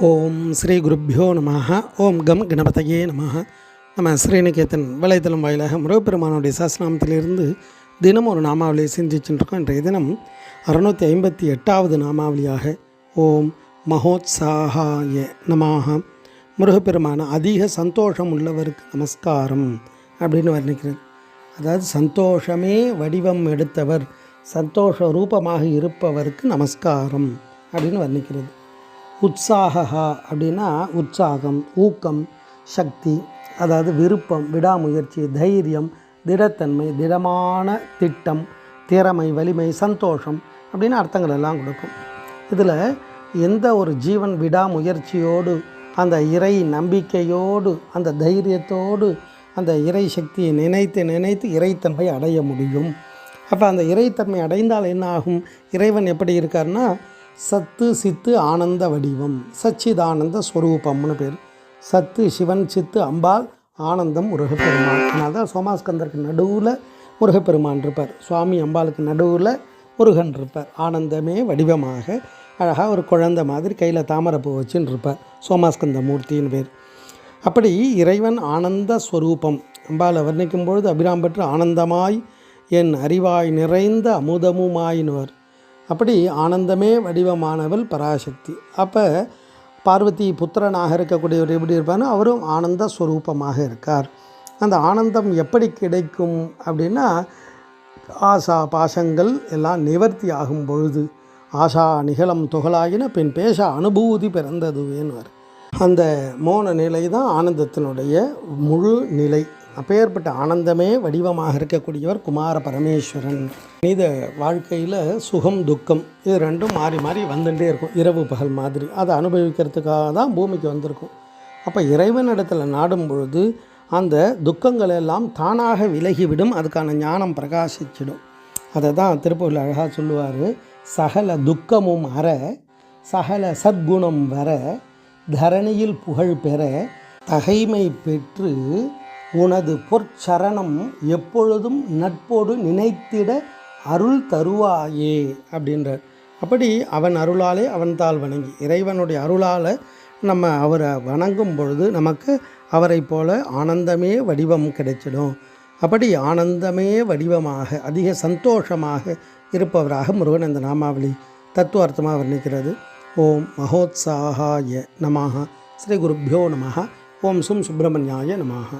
ஓம் ஸ்ரீ குருப்பியோ நம ஓம் கம் கணபதையே நம நம்ம ஸ்ரீநிகேதன் வலைத்தளம் வாயிலாக முருகப்பெருமானுடைய சாஸ்திரநாமத்திலிருந்து தினம் ஒரு நாமாவளியை சிந்திச்சுருக்கோம் இன்றைய தினம் அறுநூற்றி ஐம்பத்தி எட்டாவது நாமாவளியாக ஓம் மகோத்சாகாய நமாக முருகப்பெருமான அதிக சந்தோஷம் உள்ளவருக்கு நமஸ்காரம் அப்படின்னு வர்ணிக்கிறது. அதாவது சந்தோஷமே வடிவம் எடுத்தவர் சந்தோஷ ரூபமாக இருப்பவருக்கு நமஸ்காரம் அப்படின்னு வர்ணிக்கிறது. உற்சாகா அப்படின்னா உற்சாகம் ஊக்கம் சக்தி அதாவது விருப்பம் விடாமுயற்சி தைரியம் திடத்தன்மை திடமான திட்டம் திறமை வலிமை சந்தோஷம் அப்படின்னு அர்த்தங்கள் எல்லாம் கொடுக்கும். இதில் எந்த ஒரு ஜீவன் விடாமுயற்சியோடு அந்த இறை நம்பிக்கையோடு அந்த தைரியத்தோடு அந்த இறை சக்தியை நினைத்து நினைத்து இறைத்தன்மை அடைய முடியும். அப்போ அந்த இறைத்தன்மை அடைந்தால் என்ன ஆகும்? இறைவன் எப்படி இருக்கார்னா சத்து சித்து ஆனந்த வடிவம். சச்சிதானந்த ஸ்வரூபம்னு பேர். சத்து சிவன் சித்து அம்பாள் ஆனந்தம் முருகப்பெருமான். அதனால தான் சோமாஸ்கந்தருக்கு நடுவில் முருகப்பெருமான் இருப்பார். சுவாமி அம்பாளுக்கு நடுவில் முருகன் இருப்பார். ஆனந்தமே வடிவமாக அழகாக ஒரு குழந்தை மாதிரி கையில் தாமரைப்பூ வச்சுன்னு இருப்பார். சோமாஸ்கந்த மூர்த்தின்னு பேர். அப்படி இறைவன் ஆனந்த ஸ்வரூபம். அம்பாலை வர்ணிக்கும் பொழுது அபிராம் பெற்று ஆனந்தமாய் என் அறிவாய் நிறைந்த அமுதமுமாயினுவர். அப்படி ஆனந்தமே வடிவமானவள் பராசக்தி. அப்போ பார்வதி புத்திரனாக இருக்கக்கூடியவர் எப்படி இருப்பார்னா அவரும் ஆனந்த ஸ்வரூபமாக இருக்கார். அந்த ஆனந்தம் எப்படி கிடைக்கும் அப்படின்னா ஆசா பாசங்கள் எல்லாம் நிவர்த்தி ஆகும் பொழுது ஆசா நிகழம் துகளாகின பின் பேச அனுபூதி பிறந்ததுவேன்னு அந்த மோன நிலை தான் ஆனந்தத்தினுடைய முழு நிலை. அப்பேற்பட்ட ஆனந்தமே வடிவமாக இருக்கக்கூடியவர் குமார பரமேஸ்வரன். மனித வாழ்க்கையில் சுகம் துக்கம் இது ரெண்டும் மாறி மாறி வந்துட்டே இருக்கும். இரவு பகல் மாதிரி. அதை அனுபவிக்கிறதுக்காக தான் பூமிக்கு வந்திருக்கும். அப்போ இறைவனிடத்தில் நாடும் பொழுது அந்த துக்கங்கள் எல்லாம் தானாக விலகிவிடும். அதுக்கான ஞானம் பிரகாசிச்சிடும். அதை தான் திருப்பூரில் அழகாக சொல்லுவார். சகல துக்கமும் அற சகல சத்குணம் வர தரணியில் புகழ் பெற தகைமை பெற்று உனது பொற்சரணம் எப்பொழுதும் நட்போடு நினைத்திட அருள் தருவாயே அப்படின்றார். அப்படி அவன் அருளாலே அவன் தாள் வணங்கி இறைவனுடைய அருளால் நம்ம அவரை வணங்கும் பொழுது நமக்கு அவரை போல ஆனந்தமே வடிவம் கிடைச்சிடும். அப்படி ஆனந்தமே வடிவமாக அதிக சந்தோஷமாக இருப்பவராக முருகன் இந்த நாமாவளி தத்துவார்த்தமாக வர்ணிக்கிறது. ஓம் மகோத்சாகாய நமாக ஸ்ரீ குருப்பியோ நமக ஓம் சும் சுப்பிரமணியாய நமாக